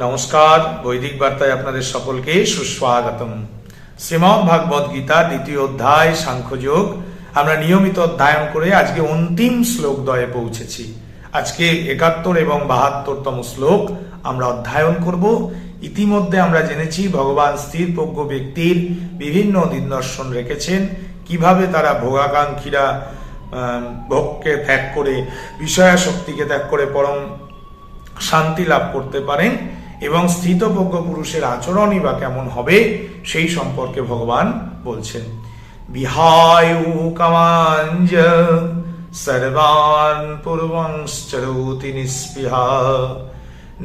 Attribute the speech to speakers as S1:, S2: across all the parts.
S1: নমস্কার, বৈদিক বার্তায় আপনাদের সকলকে সুস্বাগতম। শ্রীমদ ভাগবত গীতা, দ্বিতীয় অধ্যায়, সাংখ্যযোগ। আমরা নিয়মিত অধ্যয়ন করে আজকে অন্তিম শ্লোক দয়ে পৌঁছেছি। আজকে একাত্তর এবং বাহাত্তরতম শ্লোক আমরা অধ্যয়ন করব। ইতিমধ্যে আমরা জেনেছি ভগবান স্থিরপ্রজ্ঞ ব্যক্তির বিভিন্ন নিদর্শন রেখেছেন। কীভাবে তারা ভোগাকাঙ্ক্ষীরা ভোগকে ত্যাগ করে বিষয়া শক্তিকে ত্যাগ করে পরম শান্তি লাভ করতে পারেন। এবং স্থিতপজ্ঞ পুরুষের আচরণই বা কেমন হবে, সেই সম্পর্কে ভগবান বলছেন। বিহায়ু কামাঞ্জ সর্বান পূর্বংশ্চরতি নিস্পৃহা।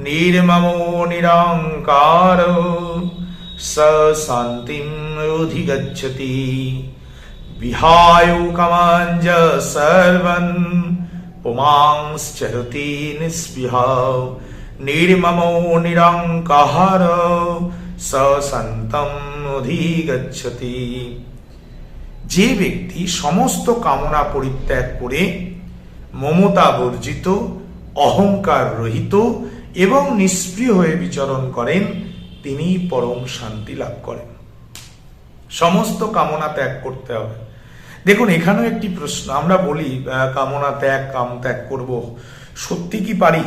S1: নির্মমো নিরঙ্কার স শান্তিম অধিগচ্ছতি বিহায়ু কামাঞ্জ সর্বন পুমাংশ্চরতি নিস্পৃহ। নির্মমো নিরঙ্কার সন্তম যে ব্যক্তি সমস্ত কামনা পরিত্যাগ করে মমতা বর্জিত, অহংকার রহিত এবং নিষ্প্রিয় হয়ে বিচরণ করেন তিনি পরম শান্তি লাভ করেন। সমস্ত কামনা ত্যাগ করতে হবে। দেখুন, এখানেও একটি প্রশ্ন, আমরা বলি কামনা ত্যাগ, কাম ত্যাগ করব। সত্যি কি পারি?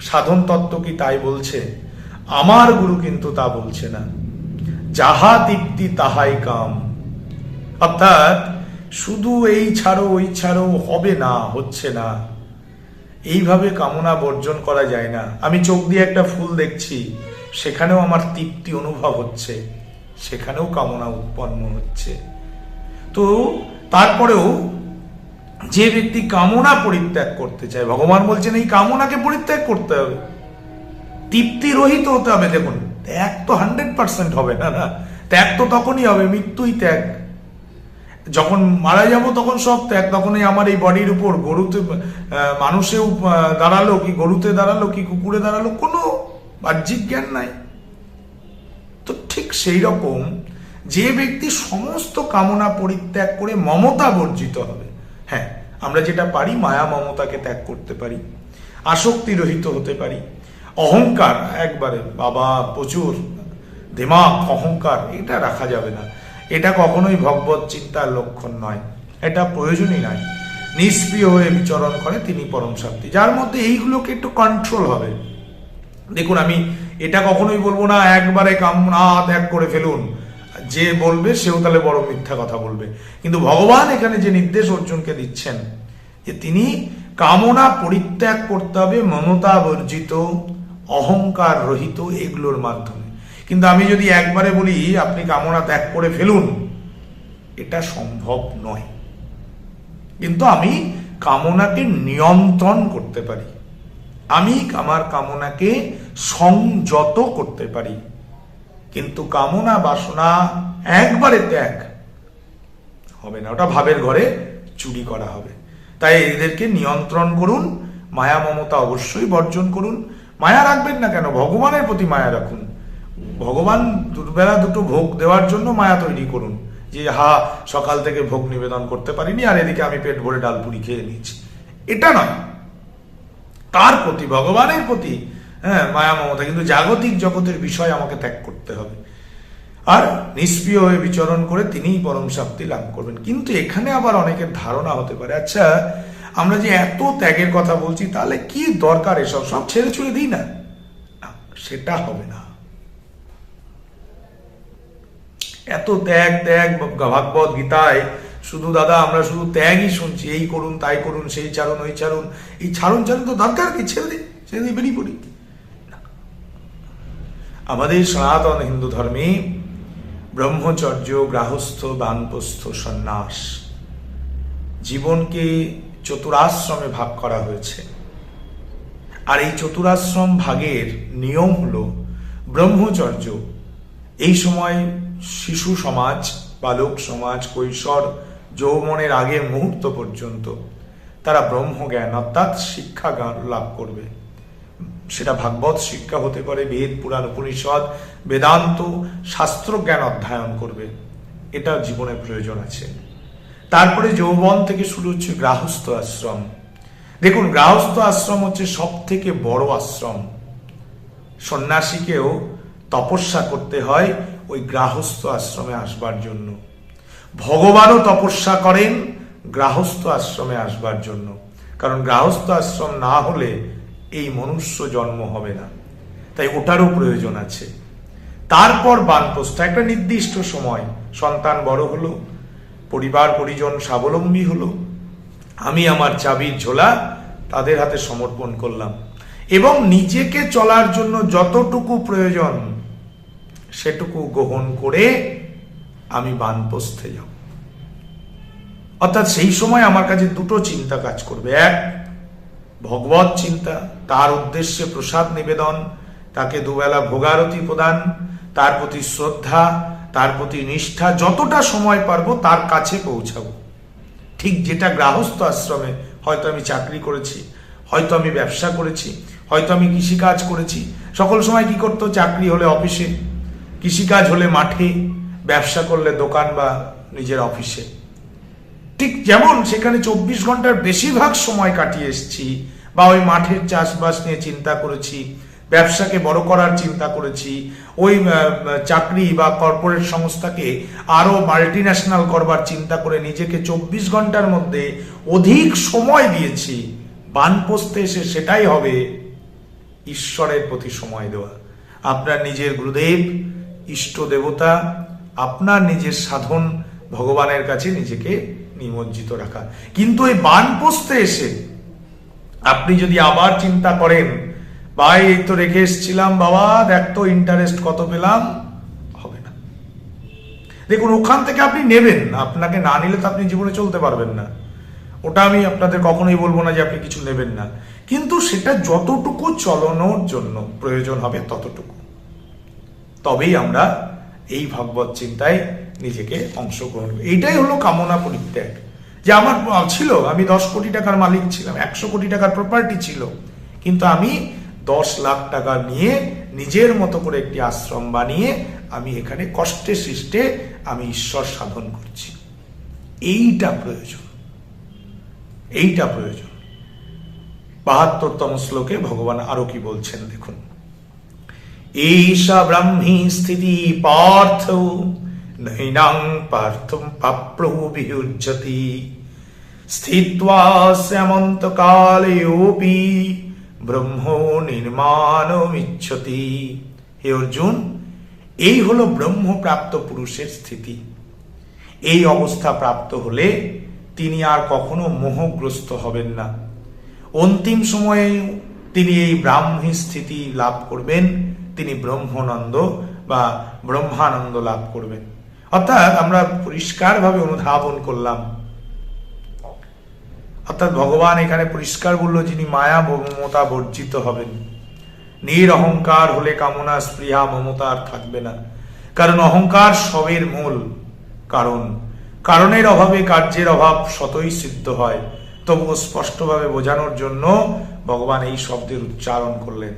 S1: সাধন তত্ত্ব কি তাই বলছে? আমার গুরু কিন্তু তা বলছে না। যাহা তৃপ্তি তাহাই কাম। অর্থাৎ, শুধু এই ছাড়ো, ওই ছাড়ো, হবে না, হচ্ছে না। এইভাবে কামনা বর্জন করা যায় না। আমি চোখ দিয়ে একটা ফুল দেখছি, সেখানেও আমার তৃপ্তি অনুভব হচ্ছে, সেখানেও কামনা উৎপন্ন হচ্ছে। তো, তারপরেও যে ব্যক্তি কামনা পরিত্যাগ করতে চায়, ভগবান বলছেন, এই কামনাকে পরিত্যাগ করতে হবে। তৃপ্তি রহিত হতে হবে। দেখুন, ত্যাগ তো হান্ড্রেড পার্সেন্ট হবে না না? ত্যাগ তো তখনই হবে, মৃত্যুই ত্যাগ। যখন মারা যাব তখন সব ত্যাগ, তখনই আমার এই বডির উপর গরুতে মানুষেও দাঁড়াল কি, গরুতে দাঁড়াল কি, কুকুরে দাঁড়াল, কোনো বাহ্যিক জ্ঞান নাই। তো ঠিক সেই রকম যে ব্যক্তি সমস্ত কামনা পরিত্যাগ করে মমতা বর্জিত হবে হ্যাঁ আমরা যেটা পারি, মায়া মমতাকে ত্যাগ করতে পারি, আসক্তি রহিত হতে পারি। অহংকার একবারে, বাবা, প্রচুর দিমাগ অহংকার, এটা রাখা যাবে না। এটা কখনোই ভগবত চিন্তার লক্ষণ নয়। এটা প্রয়োজনই নয়। নিষ্ক্রিয় হয়ে বিচরণ করে তিনি পরম শান্তি। যার মধ্যে এইগুলোকে একটু কন্ট্রোল হবে। দেখুন, আমি এটা কখনোই বলব না, একবারে কামনা ত্যাগ করে ফেলুন। যে বলবে, সেও তাহলে বড় মিথ্যা কথা বলবে। কিন্তু ভগবান এখানে যে নির্দেশ অর্জুনকে দিচ্ছেন, যে তিনি কামনা পরিত্যাগ করতে হবে, মমতা বর্জিত, অহংকার রহিত এগুলোর মাধ্যমে। কিন্তু আমি যদি একবারে বলি, আপনি কামনা ত্যাগ করে ফেলুন, এটা সম্ভব নয়। কিন্তু আমি কামনাকে নিয়ন্ত্রণ করতে পারি। আমি আমার কামনাকে সংযত করতে পারি। কিন্তু কামনা বাসনা একবারে ত্যাগ হবে না। ওটা ভাবের ঘরে চুরি করা হবে। তাই এদেরকে নিয়ন্ত্রণ করুন, মায়া মমতা অবশ্যই বর্জন করুন। মায়া রাখবেন না কেন? ভগবানের প্রতি মায়া রাখুন। ভগবান দুবেলা দুটো ভোগ দেওয়ার জন্য মায়া তৈরি করুন। যে, হা, সকাল থেকে ভোগ নিবেদন করতে পারিনি, আর এদিকে আমি পেট ভরে ডাল পুরি খেয়ে নিচ্ছি এটা নয়। তার প্রতি, ভগবানের প্রতি হ্যাঁ মায়া মমতা, কিন্তু জাগতিক জগতের বিষয় আমাকে ত্যাগ করতে হবে। আর নিষ্প্রিয় হয়ে বিচরণ করে তিনিই পরম শান্তি লাভ করবেন। কিন্তু এখানে আবার অনেকের ধারণা হতে পারে আচ্ছা আমরা যে এত ত্যাগের কথা বলছি, তাহলে কি দরকার এসব? সব ছেড়ে ছুড়ে দিই না। সেটা হবে না। এত ত্যাগ ত্যাগ, ভাগবত গীতায়, শুধু দাদা, আমরা শুধু ত্যাগই শুনছি, এই করুন, তাই করুন, সেই ছাড়ুন, ওই ছাড়ুন, এই ছাড়ুন ছাড়ুন, তো দরকার কি? ছেড়ে দিই ছেড়ে দিই বেরিয়ে পড়ি। আমাদের সনাতন হিন্দু ধর্মে ব্রহ্মচর্য, গ্রাহস্থ, বানপ্রস্থ, সন্ন্যাস জীবনকে চতুরাশ্রমে ভাগ করা হয়েছে। আর এই চতুরাশ্রম ভাগের নিয়ম হল ব্রহ্মচর্য। এই সময় শিশু সমাজ, বালক সমাজ, কৈশোর, যৌবনের আগের মুহূর্ত পর্যন্ত তারা ব্রহ্মজ্ঞান অর্থাৎ শিক্ষা লাভ করবে। সেটা ভাগবত শিক্ষা হতে পারে, বেদ, পুরাণ, উপনিষদ, বেদান্ত শাস্ত্র জ্ঞান অধ্যয়ন করবে। এটা জীবনে প্রয়োজন আছে। তারপরে যৌবন থেকে শুরু হচ্ছে গৃহস্থ আশ্রম। দেখুন, গৃহস্থ আশ্রম হচ্ছে সব থেকে বড় আশ্রম। সন্ন্যাসীকেও তপস্যা করতে হয় ওই গৃহস্থ আশ্রমে আসবার জন্য। ভগবানও তপস্যা করেন গৃহস্থ আশ্রমে আসবার জন্য। কারণ গৃহস্থ আশ্রম না হলে এই মনুষ্য জন্ম হবে না। তাই ওটারও প্রয়োজন আছে। তারপর বানপ্রস্থ, একটা নির্দিষ্ট সময়। সন্তান বড় হলো, পরিবার, পরিজন স্বাবলম্বী হলো। আমি আমার চাবির ঝোলা তাদের হাতে সমর্পণ করলাম। এবং নিজেকে চলার জন্য যতটুকু প্রয়োজন, সেটুকু গ্রহণ করে আমি বানপ্রস্থে যাব অর্থাৎ সেই সময় আমার কাছে দুটো চিন্তা কাজ করবে। এক ভগবত চিন্তা, তার উদ্দেশ্যে প্রসাদ নিবেদন, তাকে দুবেলা ভোগারতি প্রদান, তার প্রতি শ্রদ্ধা, তার প্রতি নিষ্ঠা, যতটা সময় পারব তার কাছে পৌঁছাবো। ঠিক যেটা গ্রাহস্থ আশ্রমে হয়তো আমি চাকরি করেছি, হয়তো আমি ব্যবসা করেছি, হয়তো আমি কৃষিকাজ করেছি, সকল সময় কি করতো? চাকরি হলে অফিসে, কৃষিকাজ হলে মাঠে, ব্যবসা করলে দোকান বা নিজের অফিসে। ঠিক যেমন সেখানে চব্বিশ ঘণ্টার বেশিরভাগ সময় কাটিয়ে এসেছি বা ওই মাঠের চাষবাস নিয়ে চিন্তা করেছি, ব্যবসাকে বড় করার চিন্তা করেছি, ওই চাকরি বা কর্পোরেট সংস্থাকে আরও মাল্টি ন্যাশনাল করবার চিন্তা করে নিজেকে চব্বিশ ঘণ্টার মধ্যে অধিক সময় দিয়েছি। বানপোস্তে এসে সেটাই হবে ঈশ্বরের প্রতি সময় দেওয়া। আপনার নিজের গুরুদেব, ইষ্ট দেবতা, আপনার নিজের সাধন ভগবানের কাছে নিজেকে নিমজ্জিত রাখা। কিন্তু এই বানপোস্তে এসে আপনি যদি আবার চিন্তা করেন, ভাই, এই তো রেখে এসেছিলাম, বাবা, দেখ তো ইন্টারেস্ট কত পেলাম, হবে না। দেখুন, ওখান থেকে আপনি নেবেন, আপনাকে না নিলে তো আপনি জীবনে চলতে পারবেন না। ওটা আমি আপনাদের কখনোই বলব না যে আপনি কিছু নেবেন না। কিন্তু সেটা যতটুকু চলনোর জন্য প্রয়োজন হবে ততটুকু। তবেই আমরা এই ভাগবত চিন্তায় নিজেকে অংশগ্রহণ এইটাই হলো কামনা পরিত্যাগ। যে আমার ছিল, আমি দশ কোটি টাকার মালিক ছিলাম, একশো কোটি টাকার প্রপার্টি ছিল। কিন্তু আমি দশ লাখ টাকা নিয়ে নিজের মতো করে একটি আশ্রম বানিয়ে আমি এখানে কষ্টে সৃষ্টে আমি ঈশ্বর সাধন করছি। এইটা প্রয়োজন। এইটা প্রয়োজন। বাহাত্তরতম শ্লোকে ভগবান আরও কি বলছেন দেখুন। ঈশা ব্রাহ্মী স্থিতি পার্থ, নৈনাং পার্থম পাপ্রভু বিহুজ্জতি। স্থিত্বা স্যামন্ত কালেপি ব্রহ্ম নির্মাণমিচ্ছতি হে অর্জুন, এই হলো ব্রহ্মপ্রাপ্ত পুরুষের স্থিতি। এই অবস্থা প্রাপ্ত হলে তিনি আর কখনো মোহগ্রস্ত হবেন না। অন্তিম সময়ে তিনি এই ব্রাহ্মী স্থিতি লাভ করবেন। তিনি ব্রহ্মানন্দ বা ব্রহ্মানন্দ লাভ করবেন। অর্থাৎ আমরা পরিষ্কারভাবে অনুধাবন করলাম। অর্থাৎ ভগবান এখানে পরিষ্কার বলল যিনি মায়া মমতা বর্জিত হবেন। নির অহংকার হলে কামনা, স্পৃহা, মমতা আর থাকবে না। কারণ অহংকার সবের মূল কারণ। কারণের অভাবে কার্যের অভাব শতই সিদ্ধ হয়। তবুও স্পষ্টভাবে বোঝানোর জন্য ভগবান এই শব্দের উচ্চারণ করলেন।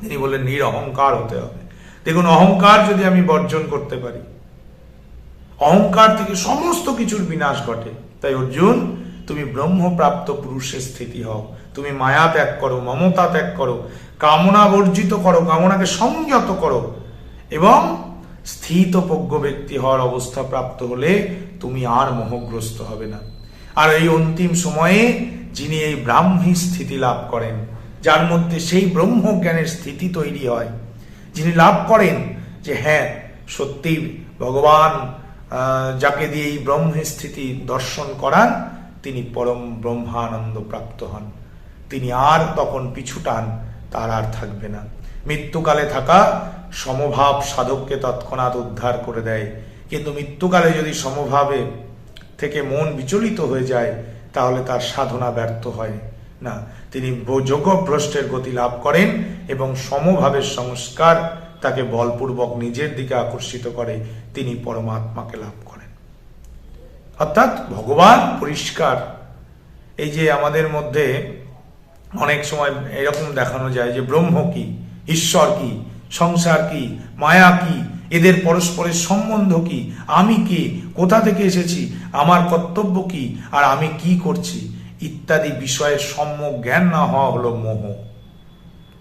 S1: তিনি বললেন, নির অহংকার হতে হবে। দেখুন, অহংকার যদি আমি বর্জন করতে পারি, অহংকার থেকে সমস্ত কিছুর বিনাশ ঘটে। তাই অর্জুন তুমি ব্রহ্মপ্রাপ্ত পুরুষের স্থিতি হও। তুমি মায়া ত্যাগ করো, মমতা ত্যাগ করো, কামনা বর্জিত করো, কামনাকে সংযত করো এবং স্থিতপজ্ঞ ব্যক্তি হওয়ার অবস্থা প্রাপ্ত হলে তুমি আর মোহগ্রস্ত হবে না। আর এই অন্তিম সময়ে যিনি এই ব্রাহ্মী স্থিতি লাভ করেন, যার মধ্যে সেই ব্রহ্ম জ্ঞানের স্থিতি তৈরি হয়, যিনি লাভ করেন যে হ্যাঁ সত্যি ভগবান যাকে দিয়ে এই ব্রহ্মী স্থিতি দর্শন করান তিনি পরম ব্রহ্মানন্দ প্রাপ্ত হন। তিনি আর তখন পিছু টান, তার আর থাকবে না। মৃত্যুকালে থাকা সমভাব সাধককে তৎক্ষণাৎ উদ্ধার করে দেয়। কিন্তু মৃত্যুকালে যদি সমভাবে থেকে মন বিচলিত হয়ে যায়, তাহলে তার সাধনা ব্যর্থ হয় না। তিনি যোগভ্রষ্টের গতি লাভ করেন এবং সমভাবের সংস্কার তাকে বলপূর্বক নিজের দিকে আকর্ষিত করে। তিনি পরমাত্মাকে লাভ করেন। অর্থাৎ ভগবান পরিষ্কার। এই যে আমাদের মধ্যে অনেক সময় এরকম দেখানো যায় যে ব্রহ্ম কি, ঈশ্বর কি, সংসার কি, মায়া কি, এদের পরস্পরের সম্বন্ধ কি, আমি কে, কোথা থেকে এসেছি, আমার কর্তব্য কি, আর আমি কি করছি, ইত্যাদি বিষয়ের সম্যক জ্ঞান না হওয়া হলো মোহ।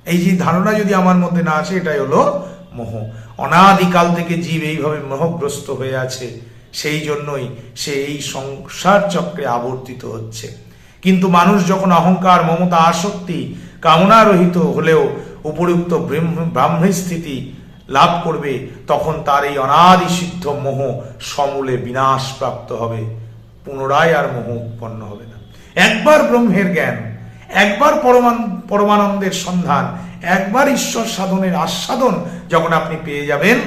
S1: এই যে ধারণা যদি আমার মধ্যে না আসে, এটাই হলো মোহ। অনাদিকাল থেকে জীব এইভাবে মোহগ্রস্ত হয়ে আছে। সেই জন্যই সে এই সংসার চক্রে আবর্তিত হচ্ছে। কিন্তু মানুষ যখন অহংকার, মমতা, আসক্তি কামনারহিত হলেও উপযুক্ত ব্রহ্ম ব্রাহ্মী স্থিতি লাভ করবে, তখন তার এই অনাদি সিদ্ধ মোহ সমূলে বিনাশ প্রাপ্ত হবে, পুনরায় আর মোহ উৎপন্ন হবে না। একবার ব্রহ্মের জ্ঞান, একবার পরমান, পরমানন্দের সন্ধান, একবার ঈশ্বর সাধনের আস্বাদন যখন আপনি পেয়ে যাবেন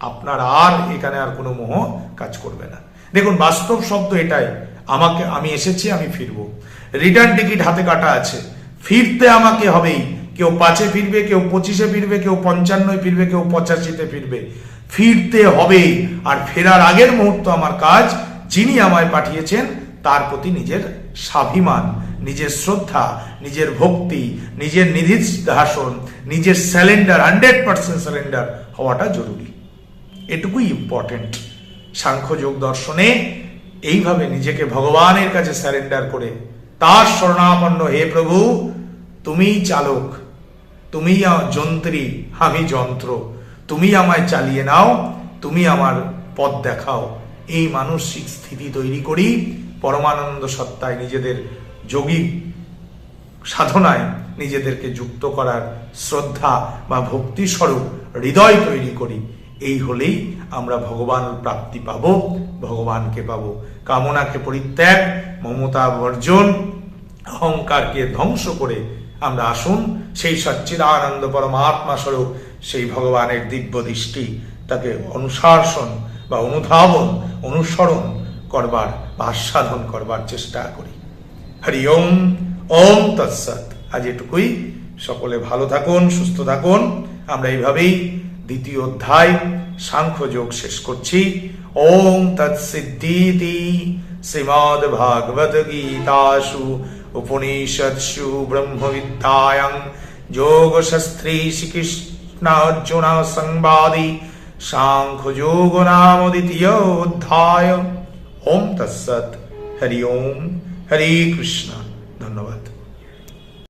S1: আপনার আর এখানে আর কোনো মোহ কাজ করবে না। দেখুন, বাস্তব শব্দ এটাই। আমাকে, আমি এসেছি, আমি ফিরবো। রিটার্ন টিকিট হাতে কাটা আছে। ফিরতে আমাকে হবেই। কেউ পাঁচে ফিরবে, কেউ পঁচিশে ফিরবে, কেউ পঞ্চান্নয় ফিরবে, কেউ পঁচাশিতে ফিরবে। ফিরতে হবে আর ফেরার আগের মুহূর্ত আমার কাজ, যিনি আমায় পাঠিয়েছেন, তার প্রতি নিজের স্বাভিমান, নিজের শ্রদ্ধা, নিজের ভক্তি, নিজের নিধিধ্যাসন নিজের স্যালেন্ডার হান্ড্রেড পার্সেন্ট স্যালেন্ডার হওয়াটা জরুরি। এটুকুই ইম্পর্টেন্ট সাংখ্যযোগ দর্শনে এইভাবে নিজেকে ভগবানের কাছে স্যারেন্ডার করে তার শরণাপন্ন হে প্রভু, তুমিই চালক তুমি যন্ত্রী, আমি যন্ত্র তুমি আমায় চালিয়ে নাও, তুমি আমার পথ দেখাও। এই মানসিক স্থিতি তৈরি করি, পরমানন্দ সত্তায় নিজেদের যোগী সাধনায় নিজেদেরকে যুক্ত করার শ্রদ্ধা বা ভক্তি স্বরূপ হৃদয় তৈরি করি। এই হলেই আমরা ভগবান প্রাপ্তি পাব, ভগবানকে পাব। কামনাকে পরিত্যাগ, মমতা বর্জন, অহংকারকে ধ্বংস করে আমরা আসুন। সেই সচ্চিদানন্দ পরমাত্মা স্বরূপ, সেই ভগবানের দিব্য দৃষ্টি, তাকে অনুশাসন বা অনুধাবন, অনুসরণ করবার বা আস্বাদন করবার চেষ্টা করি। হরি ওম ওম তৎসৎ। আজ এটুকুই। সকলে ভালো থাকুন, সুস্থ থাকুন। আমরা এইভাবেই দ্বিতীয় অধ্যায় সাংখ্য যোগ শেষ করছি। ওম তৎসিদ্ধিতি শ্রীমদ ভাগবত গীতাসু উপনিষৎসু ব্রহ্মবিদ্যায়াং যোগশস্ত্রী শ্রীকৃষ্ণ অর্জুন সংবাদি সাংখ্য যোগ নাম দ্বিতীয় অধ্যায় ওম তৎসৎ। হরি ওম। হরে কৃষ্ণ। ধন্যবাদ।